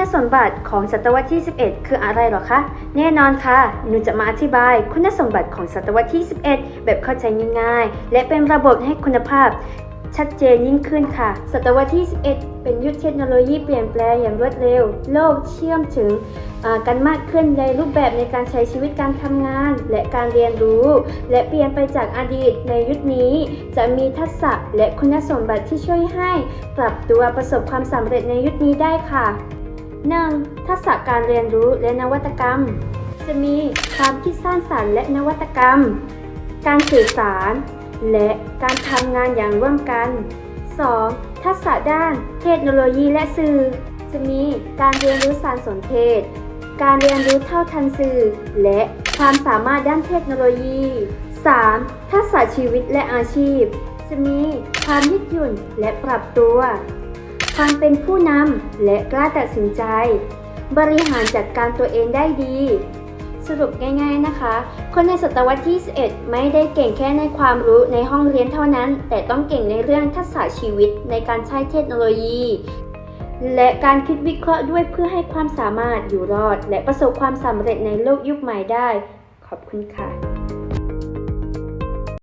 ณสมบัติของศตวรรษที่ 11 คืออะไรหรอคะ แน่นอนค่ะ หนูจะมาอธิบายคุณสมบัติของศตวรรษที่ 11 แบบเข้าใจง่ายๆ และเป็นระบบให้คุณภาพชัดเจนยิ่งขึ้นค่ะ ศตวรรษที่ 11 เป็นยุคเทคโนโลยีเปลี่ยนแปลงอย่างรวดเร็ว โลกเชื่อมถึงกันมากขึ้นในรูปแบบในการใช้ชีวิตการทำงาน และการเรียนรู้ และเปลี่ยนไปจากอดีตในยุคนี้ จะมีทักษะและคุณสมบัติที่ช่วยให้ ปรับตัวประสบความสำเร็จในยุคนี้ได้ค่ะ 1. ทักษะการเรียนรู้และนวัตกรรม จะมีความคิดสร้างสรรค์และนวัตกรรม การสื่อสาร และการทำงานอย่างร่วมกัน 2. ทักษะด้านเทคโนโลยีและสื่อ จะมีการเรียนรู้สารสนเทศ การเรียนรู้เท่าทันสื่อ และความสามารถด้านเทคโนโลยี 3. ทักษะชีวิตและอาชีพ จะมีความยืดหยุ่นและปรับตัว ความเป็นผู้นำและกล้าตัดสินใจ บริหารจัดการตัวเองได้ดี สรุปง่าย ๆนะคะ คนในศตวรรษที่11ไม่ได้เก่งแค่ในความรู้ในห้องเรียนเท่านั้น แต่ต้องเก่งในเรื่องทักษะชีวิตในการใช้เทคโนโลยี และการคิดวิเคราะห์ด้วยเพื่อให้ความสามารถอยู่รอด และประสบความสำเร็จในโลกยุคใหม่ได้ ขอบคุณค่ะ